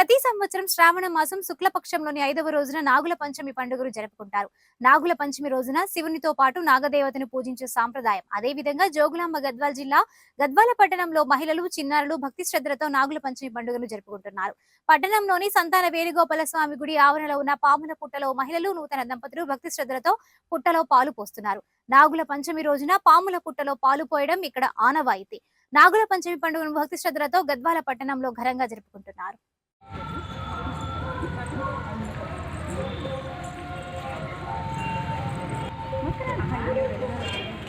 ప్రతి సంవత్సరం శ్రావణ మాసం శుక్లపక్షంలోని ఐదవ రోజున నాగుల పంచమి పండుగను జరుపుకుంటారు. నాగుల పంచమి రోజున శివునితో పాటు నాగదేవతను పూజించే సాంప్రదాయం. అదే విధంగా జోగులాంబ గద్వాల్ జిల్లా గద్వాల పట్టణంలో మహిళలు చిన్నారులు భక్తి శ్రద్ధలతో నాగుల పంచమి పండుగను జరుపుకుంటున్నారు. పట్టణంలోని సంతాన వేణుగోపాల స్వామి గుడి ఆవరణలో ఉన్న పాముల పుట్టలో మహిళలు నూతన దంపతులు భక్తి శ్రద్ధలతో పుట్టలో పాలు పోస్తున్నారు. నాగుల పంచమి రోజున పాముల పుట్టలో పాలు పోయడం ఇక్కడ ఆనవాయితీ. నాగుల పంచమి పండుగను భక్తి శ్రద్ధలతో గద్వాల పట్టణంలో ఘనంగా జరుపుకుంటున్నారు. もちろん入れか。